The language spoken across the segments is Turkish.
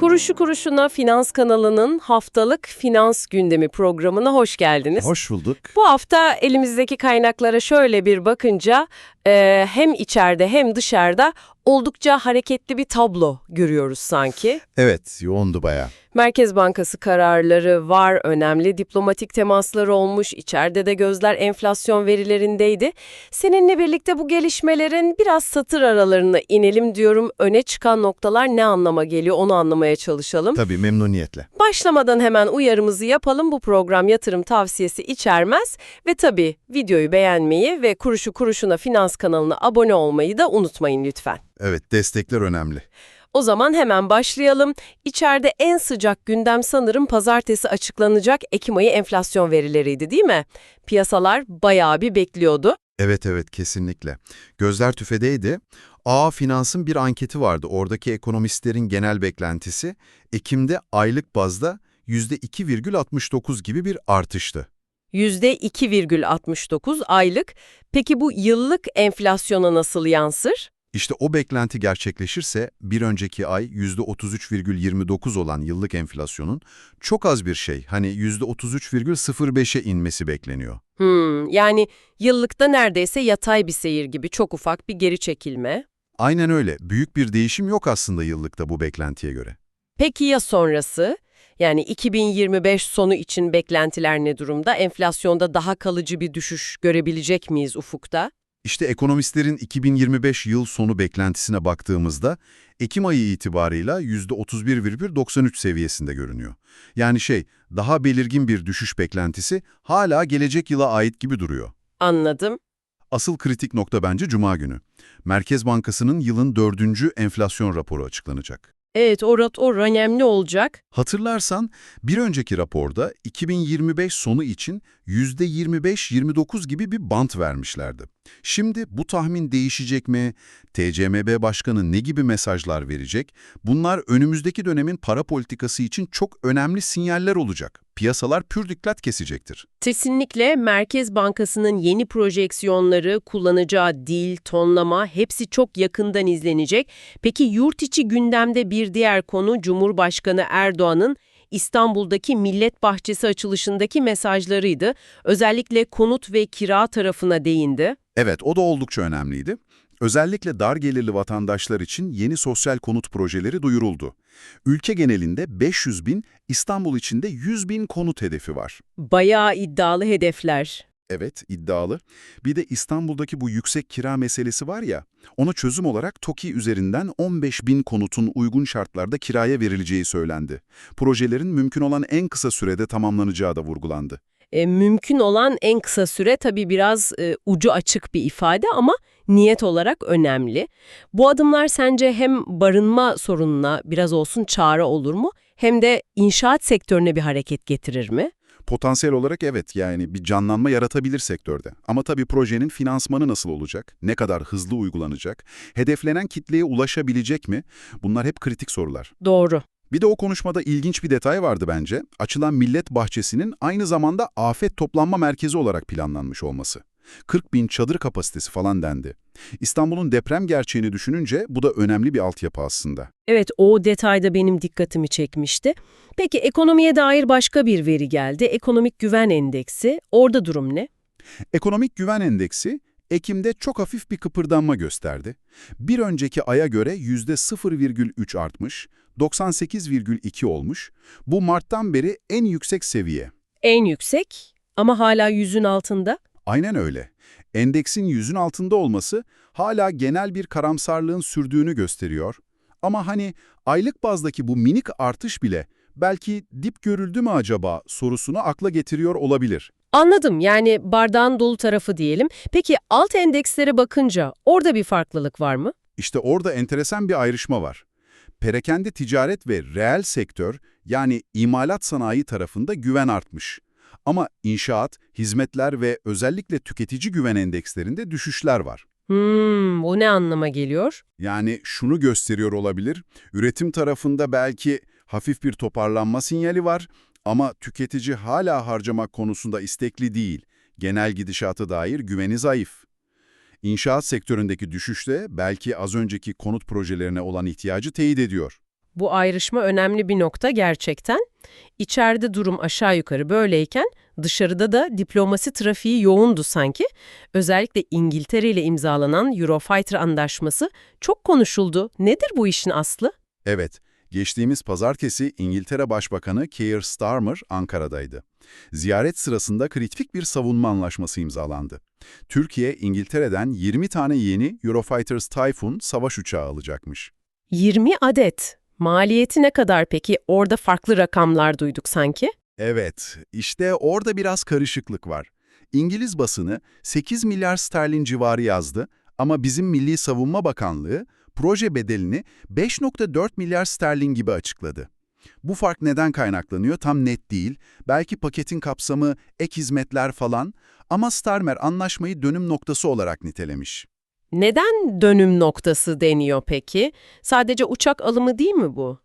Kuruşu Kuruşuna Finans kanalının haftalık finans gündemi programına hoş geldiniz. Hoş bulduk. Bu hafta elimizdeki kaynaklara şöyle bir bakınca e, hem içeride hem dışarıda oldukça hareketli bir tablo görüyoruz sanki. Evet, yoğundu bayağı. Merkez Bankası kararları var, önemli diplomatik temasları olmuş, içeride de gözler enflasyon verilerindeydi. Seninle birlikte bu gelişmelerin biraz satır aralarına inelim diyorum. Öne çıkan noktalar ne anlama geliyor onu anlamaya çalışalım. Tabii memnuniyetle. Başlamadan hemen uyarımızı yapalım. Bu program yatırım tavsiyesi içermez ve tabii videoyu beğenmeyi ve kuruşu kuruşuna finans kanalına abone olmayı da unutmayın lütfen. Evet, destekler önemli. O zaman hemen başlayalım. İçeride en sıcak gündem sanırım pazartesi açıklanacak Ekim ayı enflasyon verileriydi değil mi? Piyasalar bayağı bir bekliyordu. Evet evet, kesinlikle. Gözler tüfedeydi. A Finans'ın bir anketi vardı. Oradaki ekonomistlerin genel beklentisi, Ekim'de aylık bazda %2,69 gibi bir artıştı. %2,69 aylık. Peki bu yıllık enflasyona nasıl yansır? İşte o beklenti gerçekleşirse bir önceki ay %33,29 olan yıllık enflasyonun çok az bir şey, hani %33,05'e inmesi bekleniyor. Hmm, yani yıllıkta neredeyse yatay bir seyir gibi çok ufak bir geri çekilme. Aynen öyle. Büyük bir değişim yok aslında yıllıkta bu beklentiye göre. Peki ya sonrası? Yani 2025 sonu için beklentiler ne durumda? Enflasyonda daha kalıcı bir düşüş görebilecek miyiz ufukta? İşte ekonomistlerin 2025 yıl sonu beklentisine baktığımızda Ekim ayı itibarıyla %31,93 seviyesinde görünüyor. Yani şey, daha belirgin bir düşüş beklentisi hala gelecek yıla ait gibi duruyor. Anladım. Asıl kritik nokta bence Cuma günü. Merkez Bankası'nın yılın dördüncü enflasyon raporu açıklanacak. Evet, o, rat- o önemli olacak. Hatırlarsan bir önceki raporda 2025 sonu için %25-29 gibi bir bant vermişlerdi. Şimdi bu tahmin değişecek mi? TCMB Başkanı ne gibi mesajlar verecek? Bunlar önümüzdeki dönemin para politikası için çok önemli sinyaller olacak. Piyasalar pür dikkat kesecektir. Kesinlikle Merkez Bankası'nın yeni projeksiyonları, kullanacağı dil, tonlama hepsi çok yakından izlenecek. Peki yurt içi gündemde bir diğer konu Cumhurbaşkanı Erdoğan'ın İstanbul'daki Millet Bahçesi açılışındaki mesajlarıydı. Özellikle konut ve kira tarafına değindi. Evet, o da oldukça önemliydi. Özellikle dar gelirli vatandaşlar için yeni sosyal konut projeleri duyuruldu. Ülke genelinde 500 bin, İstanbul içinde 100 bin konut hedefi var. Bayağı iddialı hedefler. Evet, iddialı. Bir de İstanbul'daki bu yüksek kira meselesi var ya, ona çözüm olarak TOKİ üzerinden 15 bin konutun uygun şartlarda kiraya verileceği söylendi. Projelerin mümkün olan en kısa sürede tamamlanacağı da vurgulandı. E, mümkün olan en kısa süre tabii biraz e, ucu açık bir ifade ama niyet olarak önemli. Bu adımlar sence hem barınma sorununa biraz olsun çare olur mu hem de inşaat sektörüne bir hareket getirir mi? Potansiyel olarak evet yani bir canlanma yaratabilir sektörde. Ama tabii projenin finansmanı nasıl olacak? Ne kadar hızlı uygulanacak? Hedeflenen kitleye ulaşabilecek mi? Bunlar hep kritik sorular. Doğru. Bir de o konuşmada ilginç bir detay vardı bence. Açılan millet bahçesinin aynı zamanda afet toplanma merkezi olarak planlanmış olması. 40 bin çadır kapasitesi falan dendi. İstanbul'un deprem gerçeğini düşününce bu da önemli bir altyapı aslında. Evet, o detayda benim dikkatimi çekmişti. Peki ekonomiye dair başka bir veri geldi. Ekonomik Güven Endeksi. Orada durum ne? Ekonomik Güven Endeksi, Ekim'de çok hafif bir kıpırdanma gösterdi. Bir önceki aya göre %0,3 artmış, 98,2 olmuş. Bu Mart'tan beri en yüksek seviye. En yüksek ama hala yüzün altında. Aynen öyle. Endeksin yüzün altında olması hala genel bir karamsarlığın sürdüğünü gösteriyor. Ama hani aylık bazdaki bu minik artış bile belki dip görüldü mü acaba sorusunu akla getiriyor olabilir. Anladım. Yani bardağın dolu tarafı diyelim. Peki alt endekslere bakınca orada bir farklılık var mı? İşte orada enteresan bir ayrışma var. Perakende ticaret ve reel sektör yani imalat sanayi tarafında güven artmış. Ama inşaat, hizmetler ve özellikle tüketici güven endekslerinde düşüşler var. Hmm, o ne anlama geliyor? Yani şunu gösteriyor olabilir, üretim tarafında belki hafif bir toparlanma sinyali var ama tüketici hala harcamak konusunda istekli değil. Genel gidişata dair güveni zayıf. İnşaat sektöründeki düşüş de belki az önceki konut projelerine olan ihtiyacı teyit ediyor. Bu ayrışma önemli bir nokta gerçekten. İçeride durum aşağı yukarı böyleyken dışarıda da diplomasi trafiği yoğundu sanki. Özellikle İngiltere ile imzalanan Eurofighter anlaşması çok konuşuldu. Nedir bu işin aslı? Evet, geçtiğimiz pazartesi İngiltere Başbakanı Keir Starmer Ankara'daydı. Ziyaret sırasında kritik bir savunma anlaşması imzalandı. Türkiye, İngiltere'den 20 tane yeni Eurofighters Typhoon savaş uçağı alacakmış. 20 adet. Maliyeti ne kadar peki? Orada farklı rakamlar duyduk sanki. Evet, işte orada biraz karışıklık var. İngiliz basını 8 milyar sterlin civarı yazdı ama bizim Milli Savunma Bakanlığı proje bedelini 5.4 milyar sterlin gibi açıkladı. Bu fark neden kaynaklanıyor tam net değil. Belki paketin kapsamı, ek hizmetler falan ama Starmer anlaşmayı dönüm noktası olarak nitelemiş. Neden dönüm noktası deniyor peki? Sadece uçak alımı değil mi bu?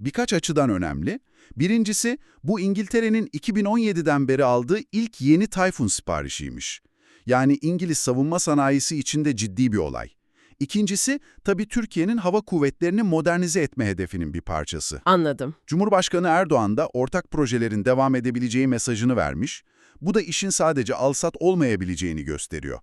Birkaç açıdan önemli. Birincisi, bu İngiltere'nin 2017'den beri aldığı ilk yeni Typhoon siparişiymiş. Yani İngiliz savunma sanayisi içinde ciddi bir olay. İkincisi, tabii Türkiye'nin hava kuvvetlerini modernize etme hedefinin bir parçası. Anladım. Cumhurbaşkanı Erdoğan da ortak projelerin devam edebileceği mesajını vermiş. Bu da işin sadece alsat olmayabileceğini gösteriyor.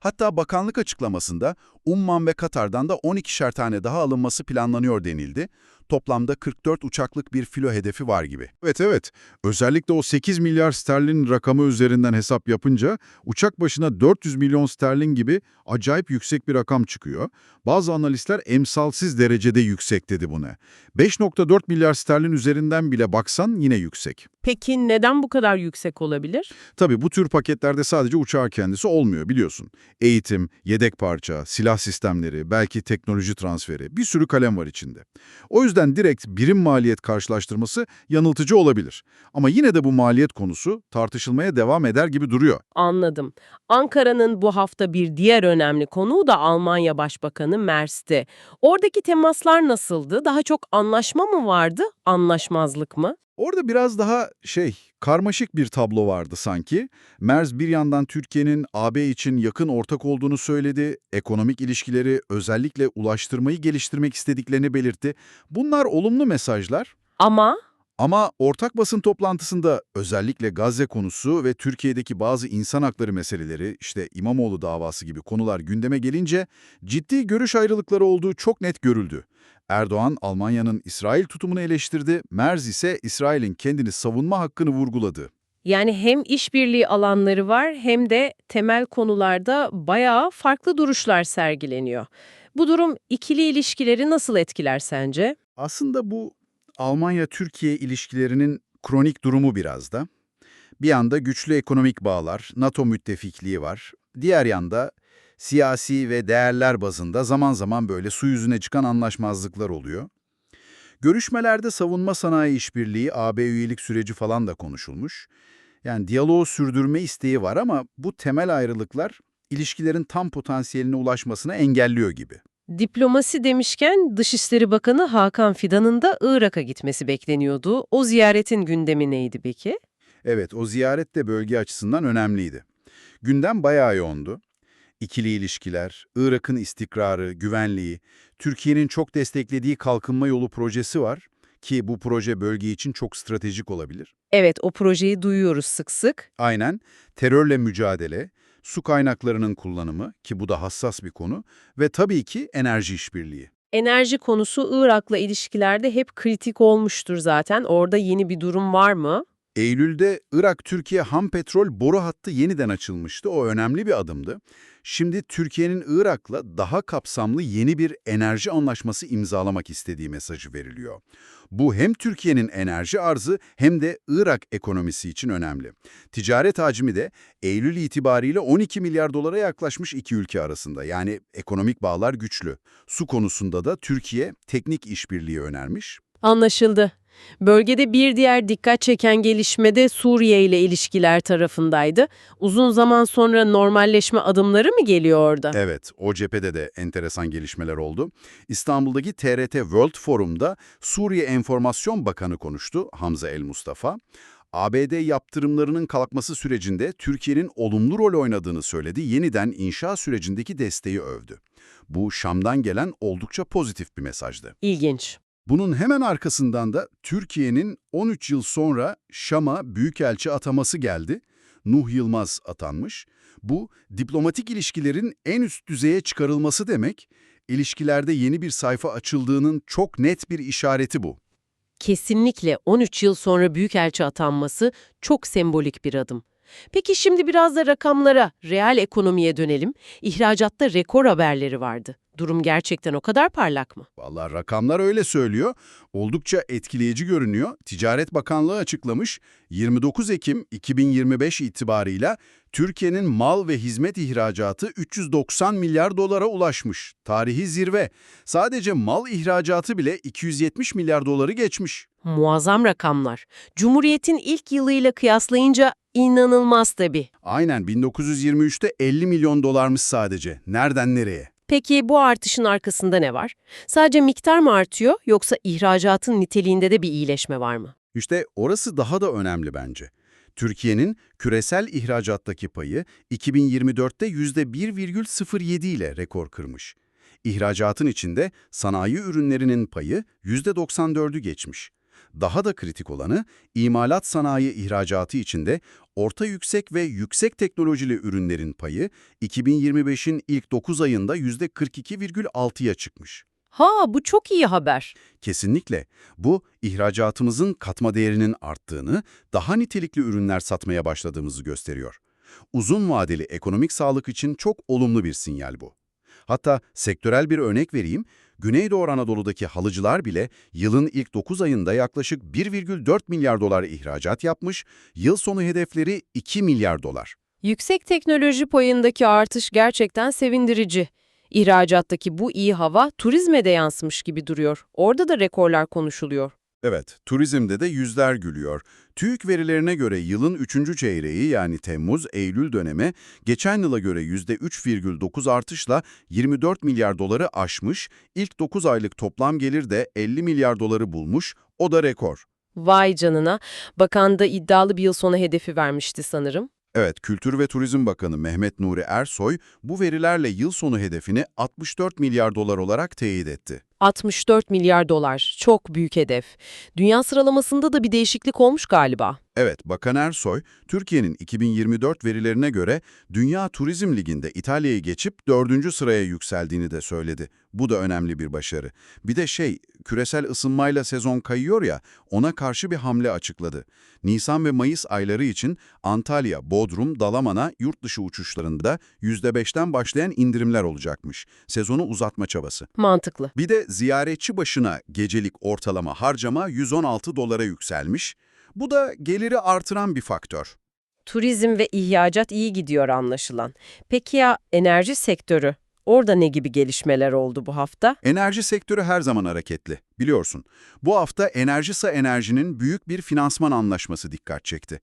Hatta bakanlık açıklamasında Umman ve Katar'dan da 12'şer tane daha alınması planlanıyor denildi. Toplamda 44 uçaklık bir filo hedefi var gibi. Evet evet. Özellikle o 8 milyar sterlin rakamı üzerinden hesap yapınca uçak başına 400 milyon sterlin gibi acayip yüksek bir rakam çıkıyor. Bazı analistler emsalsiz derecede yüksek dedi buna. 5.4 milyar sterlin üzerinden bile baksan yine yüksek. Peki neden bu kadar yüksek olabilir? Tabii bu tür paketlerde sadece uçağın kendisi olmuyor biliyorsun. Eğitim, yedek parça, silah sistemleri, belki teknoloji transferi bir sürü kalem var içinde. O yüzden direkt birim maliyet karşılaştırması yanıltıcı olabilir. Ama yine de bu maliyet konusu tartışılmaya devam eder gibi duruyor. Anladım. Ankara'nın bu hafta bir diğer önemli konuğu da Almanya Başbakanı Mers'ti. Oradaki temaslar nasıldı? Daha çok anlaşma mı vardı, anlaşmazlık mı? Orada biraz daha şey, karmaşık bir tablo vardı sanki. Merz bir yandan Türkiye'nin AB için yakın ortak olduğunu söyledi, ekonomik ilişkileri özellikle ulaştırmayı geliştirmek istediklerini belirtti. Bunlar olumlu mesajlar. Ama Ama ortak basın toplantısında özellikle Gazze konusu ve Türkiye'deki bazı insan hakları meseleleri, işte İmamoğlu davası gibi konular gündeme gelince ciddi görüş ayrılıkları olduğu çok net görüldü. Erdoğan, Almanya'nın İsrail tutumunu eleştirdi, Merz ise İsrail'in kendini savunma hakkını vurguladı. yani hem işbirliği alanları var hem de temel konularda bayağı farklı duruşlar sergileniyor. Bu durum ikili ilişkileri nasıl etkiler sence? Aslında bu Almanya-Türkiye ilişkilerinin kronik durumu biraz da. Bir yanda güçlü ekonomik bağlar, NATO müttefikliği var. Diğer yanda siyasi ve değerler bazında zaman zaman böyle su yüzüne çıkan anlaşmazlıklar oluyor. Görüşmelerde savunma sanayi işbirliği, AB üyelik süreci falan da konuşulmuş. Yani diyaloğu sürdürme isteği var ama bu temel ayrılıklar ilişkilerin tam potansiyeline ulaşmasına engelliyor gibi. Diplomasi demişken Dışişleri Bakanı Hakan Fidan'ın da Irak'a gitmesi bekleniyordu. O ziyaretin gündemi neydi peki? Evet, o ziyaret de bölge açısından önemliydi. Gündem bayağı yoğundu. İkili ilişkiler, Irak'ın istikrarı, güvenliği, Türkiye'nin çok desteklediği kalkınma yolu projesi var ki bu proje bölge için çok stratejik olabilir. Evet, o projeyi duyuyoruz sık sık. Aynen, terörle mücadele, su kaynaklarının kullanımı ki bu da hassas bir konu ve tabii ki enerji işbirliği. Enerji konusu Irak'la ilişkilerde hep kritik olmuştur zaten. Orada yeni bir durum var mı? Eylül'de Irak-Türkiye ham petrol boru hattı yeniden açılmıştı. O önemli bir adımdı. Şimdi Türkiye'nin Irak'la daha kapsamlı yeni bir enerji anlaşması imzalamak istediği mesajı veriliyor. Bu hem Türkiye'nin enerji arzı hem de Irak ekonomisi için önemli. Ticaret hacmi de Eylül itibariyle 12 milyar dolara yaklaşmış iki ülke arasında. Yani ekonomik bağlar güçlü. Su konusunda da Türkiye teknik işbirliği önermiş. Anlaşıldı. Bölgede bir diğer dikkat çeken gelişme de Suriye ile ilişkiler tarafındaydı. Uzun zaman sonra normalleşme adımları mı geliyor orada? Evet, o cephede de enteresan gelişmeler oldu. İstanbul'daki TRT World Forum'da Suriye Enformasyon Bakanı konuştu, Hamza El Mustafa. ABD yaptırımlarının kalkması sürecinde Türkiye'nin olumlu rol oynadığını söyledi, yeniden inşa sürecindeki desteği övdü. Bu Şam'dan gelen oldukça pozitif bir mesajdı. İlginç. Bunun hemen arkasından da Türkiye'nin 13 yıl sonra Şam'a büyükelçi ataması geldi. Nuh Yılmaz atanmış. Bu diplomatik ilişkilerin en üst düzeye çıkarılması demek. İlişkilerde yeni bir sayfa açıldığının çok net bir işareti bu. Kesinlikle 13 yıl sonra büyükelçi atanması çok sembolik bir adım. Peki şimdi biraz da rakamlara, reel ekonomiye dönelim. İhracatta rekor haberleri vardı. Durum gerçekten o kadar parlak mı? Vallahi rakamlar öyle söylüyor. Oldukça etkileyici görünüyor. Ticaret Bakanlığı açıklamış. 29 Ekim 2025 itibarıyla Türkiye'nin mal ve hizmet ihracatı 390 milyar dolara ulaşmış. Tarihi zirve. Sadece mal ihracatı bile 270 milyar doları geçmiş. Muazzam rakamlar. Cumhuriyet'in ilk yılıyla kıyaslayınca inanılmaz tabii. Aynen 1923'te 50 milyon dolarmış sadece. Nereden nereye? Peki bu artışın arkasında ne var? Sadece miktar mı artıyor yoksa ihracatın niteliğinde de bir iyileşme var mı? İşte orası daha da önemli bence. Türkiye'nin küresel ihracattaki payı 2024'te %1,07 ile rekor kırmış. İhracatın içinde sanayi ürünlerinin payı %94'ü geçmiş. Daha da kritik olanı imalat sanayi ihracatı içinde orta yüksek ve yüksek teknolojili ürünlerin payı 2025'in ilk 9 ayında %42,6'ya çıkmış. Ha bu çok iyi haber. Kesinlikle. Bu, ihracatımızın katma değerinin arttığını, daha nitelikli ürünler satmaya başladığımızı gösteriyor. Uzun vadeli ekonomik sağlık için çok olumlu bir sinyal bu. Hatta sektörel bir örnek vereyim, Güneydoğu Anadolu'daki halıcılar bile yılın ilk 9 ayında yaklaşık 1,4 milyar dolar ihracat yapmış, yıl sonu hedefleri 2 milyar dolar. Yüksek teknoloji payındaki artış gerçekten sevindirici. İhracattaki bu iyi hava turizme de yansımış gibi duruyor. Orada da rekorlar konuşuluyor. Evet, turizmde de yüzler gülüyor. TÜİK verilerine göre yılın 3. çeyreği yani Temmuz-Eylül dönemi geçen yıla göre %3,9 artışla 24 milyar doları aşmış, ilk 9 aylık toplam gelir de 50 milyar doları bulmuş, o da rekor. Vay canına. Bakan da iddialı bir yıl sonu hedefi vermişti sanırım. Evet, Kültür ve Turizm Bakanı Mehmet Nuri Ersoy bu verilerle yıl sonu hedefini 64 milyar dolar olarak teyit etti. 64 milyar dolar. Çok büyük hedef. Dünya sıralamasında da bir değişiklik olmuş galiba. Evet, Bakan Ersoy, Türkiye'nin 2024 verilerine göre Dünya Turizm Ligi'nde İtalya'yı geçip dördüncü sıraya yükseldiğini de söyledi. Bu da önemli bir başarı. Bir de şey, küresel ısınmayla sezon kayıyor ya, ona karşı bir hamle açıkladı. Nisan ve Mayıs ayları için Antalya, Bodrum, Dalaman'a yurt dışı uçuşlarında %5'ten başlayan indirimler olacakmış. Sezonu uzatma çabası. Mantıklı. Bir de ziyaretçi başına gecelik ortalama harcama 116 dolara yükselmiş. Bu da geliri artıran bir faktör. Turizm ve ihracat iyi gidiyor anlaşılan. Peki ya enerji sektörü? Orada ne gibi gelişmeler oldu bu hafta? Enerji sektörü her zaman hareketli, biliyorsun. Bu hafta Enerjisa Enerji'nin büyük bir finansman anlaşması dikkat çekti.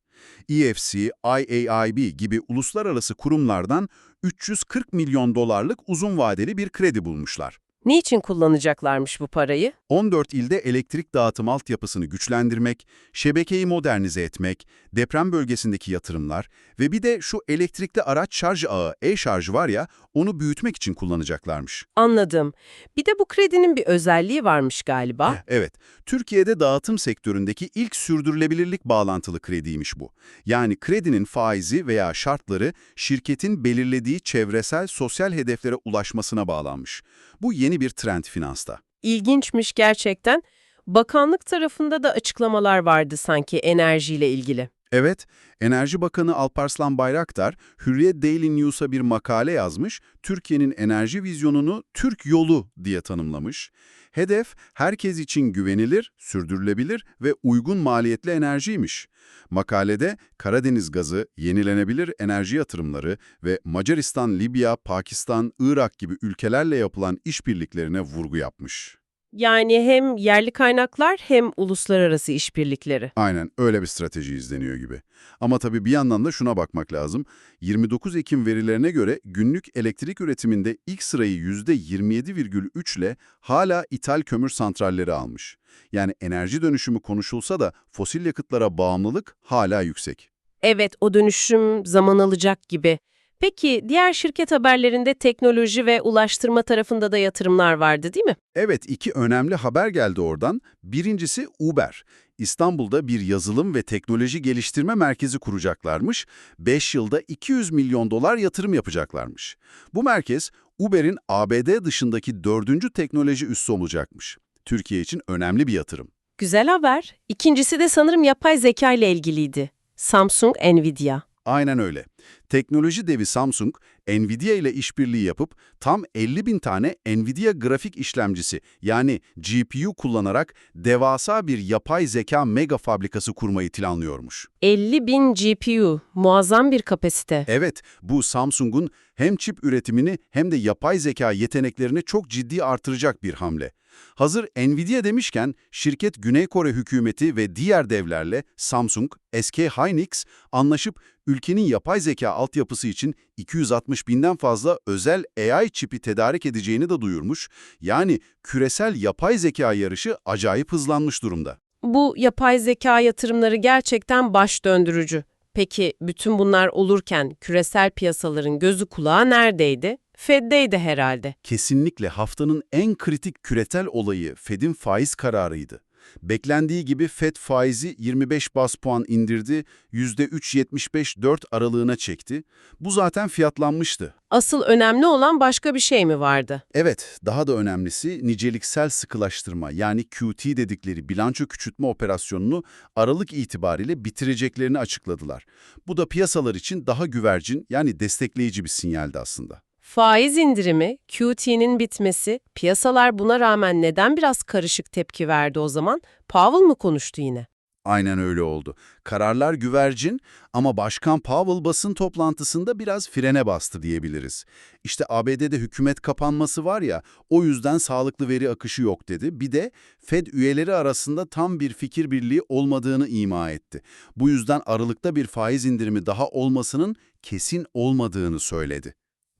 EFC, IAIB gibi uluslararası kurumlardan 340 milyon dolarlık uzun vadeli bir kredi bulmuşlar. Niçin kullanacaklarmış bu parayı? 14 ilde elektrik dağıtım altyapısını güçlendirmek, şebekeyi modernize etmek, deprem bölgesindeki yatırımlar ve bir de şu elektrikli araç şarj ağı e-şarj var ya, onu büyütmek için kullanacaklarmış. Anladım. Bir de bu kredinin bir özelliği varmış galiba. Evet, Türkiye'de dağıtım sektöründeki ilk sürdürülebilirlik bağlantılı krediymiş bu. Yani kredinin faizi veya şartları şirketin belirlediği çevresel sosyal hedeflere ulaşmasına bağlanmış. Bu yeni bir trend finansta. İlginçmiş gerçekten. Bakanlık tarafında da açıklamalar vardı sanki enerjiyle ilgili. Evet, Enerji Bakanı Alparslan Bayraktar, Hürriyet Daily News'a bir makale yazmış, Türkiye'nin enerji vizyonunu Türk yolu diye tanımlamış. Hedef, herkes için güvenilir, sürdürülebilir ve uygun maliyetli enerjiymiş. Makalede Karadeniz gazı, yenilenebilir enerji yatırımları ve Macaristan, Libya, Pakistan, Irak gibi ülkelerle yapılan işbirliklerine vurgu yapmış. Yani hem yerli kaynaklar hem uluslararası işbirlikleri. Aynen öyle bir strateji izleniyor gibi. Ama tabii bir yandan da şuna bakmak lazım. 29 Ekim verilerine göre günlük elektrik üretiminde ilk sırayı %27,3 ile hala ithal kömür santralleri almış. Yani enerji dönüşümü konuşulsa da fosil yakıtlara bağımlılık hala yüksek. Evet, o dönüşüm zaman alacak gibi. Peki diğer şirket haberlerinde teknoloji ve ulaştırma tarafında da yatırımlar vardı değil mi? Evet, iki önemli haber geldi oradan. Birincisi Uber. İstanbul'da bir yazılım ve teknoloji geliştirme merkezi kuracaklarmış. 5 yılda 200 milyon dolar yatırım yapacaklarmış. Bu merkez Uber'in ABD dışındaki dördüncü teknoloji üssü olacakmış. Türkiye için önemli bir yatırım. Güzel haber. İkincisi de sanırım yapay zeka ile ilgiliydi. Samsung, Nvidia. Aynen öyle. Teknoloji devi Samsung, Nvidia ile işbirliği yapıp tam 50 bin tane Nvidia grafik işlemcisi yani GPU kullanarak devasa bir yapay zeka mega fabrikası kurmayı planlıyormuş. 50 bin GPU. Muazzam bir kapasite. Evet, bu Samsung'un hem çip üretimini hem de yapay zeka yeteneklerini çok ciddi artıracak bir hamle. Hazır Nvidia demişken şirket Güney Kore hükümeti ve diğer devlerle Samsung, SK Hynix anlaşıp ülkenin yapay zeka altyapısı için 260 binden fazla özel AI çipi tedarik edeceğini de duyurmuş. Yani küresel yapay zeka yarışı acayip hızlanmış durumda. Bu yapay zeka yatırımları gerçekten baş döndürücü. Peki bütün bunlar olurken küresel piyasaların gözü kulağı neredeydi? Fed'deydi herhalde. Kesinlikle haftanın en kritik küresel olayı Fed'in faiz kararıydı. Beklendiği gibi Fed faizi 25 bas puan indirdi, %3.75-4 aralığına çekti. Bu zaten fiyatlanmıştı. Asıl önemli olan başka bir şey mi vardı? Evet, daha da önemlisi niceliksel sıkılaştırma yani QT dedikleri bilanço küçültme operasyonunu Aralık itibariyle bitireceklerini açıkladılar. Bu da piyasalar için daha güvercin yani destekleyici bir sinyaldi aslında. Faiz indirimi, QT'nin bitmesi, piyasalar buna rağmen neden biraz karışık tepki verdi o zaman? Powell mı konuştu yine? Aynen öyle oldu. Kararlar güvercin ama Başkan Powell basın toplantısında biraz frene bastı diyebiliriz. İşte ABD'de hükümet kapanması var ya, o yüzden sağlıklı veri akışı yok dedi. Bir de Fed üyeleri arasında tam bir fikir birliği olmadığını ima etti. Bu yüzden Aralık'ta bir faiz indirimi daha olmasının kesin olmadığını söyledi.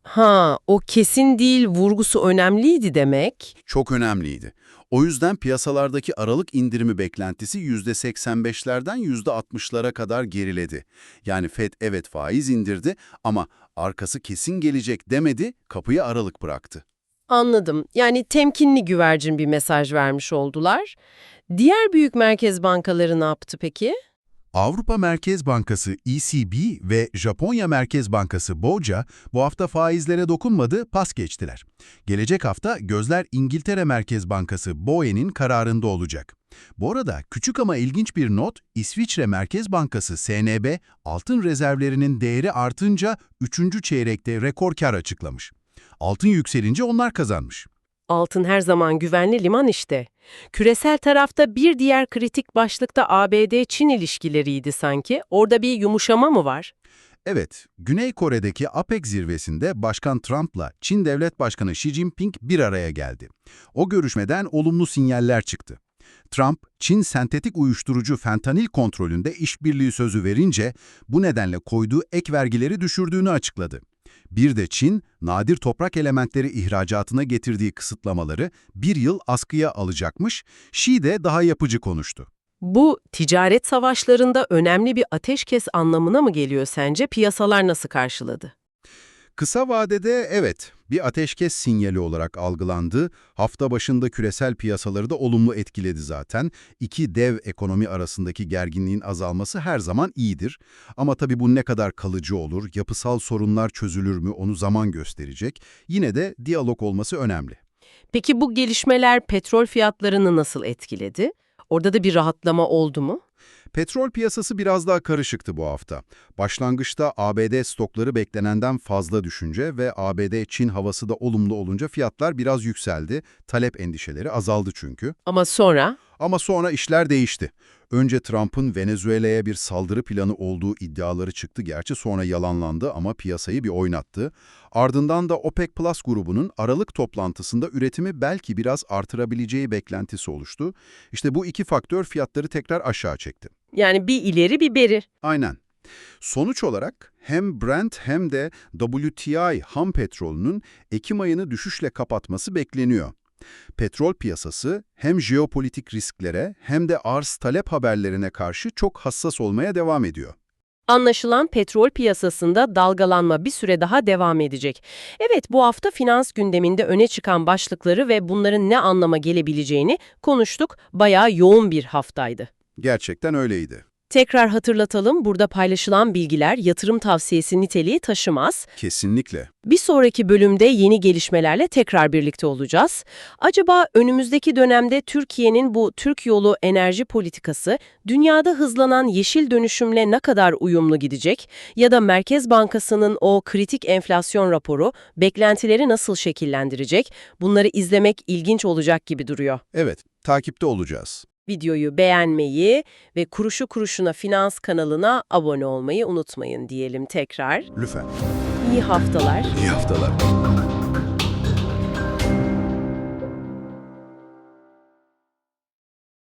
Ha, o kesin değil vurgusu önemliydi demek. Çok önemliydi. O yüzden piyasalardaki Aralık indirimi beklentisi %85'lerden %60'lara kadar geriledi. Yani Fed evet faiz indirdi ama arkası kesin gelecek demedi, kapıyı aralık bıraktı. Anladım. Yani temkinli güvercin bir mesaj vermiş oldular. Diğer büyük merkez bankaları ne yaptı peki? Avrupa Merkez Bankası ECB ve Japonya Merkez Bankası BOJA bu hafta faizlere dokunmadı, pas geçtiler. Gelecek hafta gözler İngiltere Merkez Bankası BOE'nin kararında olacak. Bu arada küçük ama ilginç bir not, İsviçre Merkez Bankası SNB, altın rezervlerinin değeri artınca 3. çeyrekte rekor kar açıklamış. Altın yükselince onlar kazanmış. Altın her zaman güvenli liman işte. Küresel tarafta bir diğer kritik başlıkta ABD-Çin ilişkileriydi sanki. Orada bir yumuşama mı var? Evet, Güney Kore'deki APEC zirvesinde Başkan Trump'la Çin Devlet Başkanı Xi Jinping bir araya geldi. O görüşmeden olumlu sinyaller çıktı. Trump, Çin sentetik uyuşturucu fentanil kontrolünde işbirliği sözü verince bu nedenle koyduğu ek vergileri düşürdüğünü açıkladı. Bir de Çin, nadir toprak elementleri ihracatına getirdiği kısıtlamaları bir yıl askıya alacakmış, Xi de daha yapıcı konuştu. Bu ticaret savaşlarında önemli bir ateşkes anlamına mı geliyor sence? Piyasalar nasıl karşıladı? Kısa vadede evet, bir ateşkes sinyali olarak algılandı. Hafta başında küresel piyasaları da olumlu etkiledi zaten. İki dev ekonomi arasındaki gerginliğin azalması her zaman iyidir. Ama tabii bu ne kadar kalıcı olur, yapısal sorunlar çözülür mü onu zaman gösterecek. Yine de diyalog olması önemli. Peki bu gelişmeler petrol fiyatlarını nasıl etkiledi? Orada da bir rahatlama oldu mu? Petrol piyasası biraz daha karışıktı bu hafta. Başlangıçta ABD stokları beklenenden fazla düşünce ve ABD-Çin havası da olumlu olunca fiyatlar biraz yükseldi. Talep endişeleri azaldı çünkü. Ama sonra Ama sonra işler değişti. Önce Trump'ın Venezuela'ya bir saldırı planı olduğu iddiaları çıktı. Gerçi sonra yalanlandı ama piyasayı bir oynattı. Ardından da OPEC Plus grubunun Aralık toplantısında üretimi belki biraz artırabileceği beklentisi oluştu. İşte bu iki faktör fiyatları tekrar aşağı çekti. yani bir ileri bir beri. Aynen. Sonuç olarak hem Brent hem de WTI ham petrolünün Ekim ayını düşüşle kapatması bekleniyor. Petrol piyasası hem jeopolitik risklere hem de arz talep haberlerine karşı çok hassas olmaya devam ediyor. Anlaşılan petrol piyasasında dalgalanma bir süre daha devam edecek. Evet bu hafta finans gündeminde öne çıkan başlıkları ve bunların ne anlama gelebileceğini konuştuk. Bayağı yoğun bir haftaydı. Gerçekten öyleydi. Tekrar hatırlatalım, burada paylaşılan bilgiler yatırım tavsiyesi niteliği taşımaz. Kesinlikle. Bir sonraki bölümde yeni gelişmelerle tekrar birlikte olacağız. Acaba önümüzdeki dönemde Türkiye'nin bu Türk yolu enerji politikası dünyada hızlanan yeşil dönüşümle ne kadar uyumlu gidecek? Ya da Merkez Bankası'nın o kritik enflasyon raporu beklentileri nasıl şekillendirecek? Bunları izlemek ilginç olacak gibi duruyor. Evet, takipte olacağız. Videoyu beğenmeyi ve Kuruşu Kuruşuna Finans kanalına abone olmayı unutmayın diyelim tekrar. Lütfen. İyi haftalar. İyi haftalar.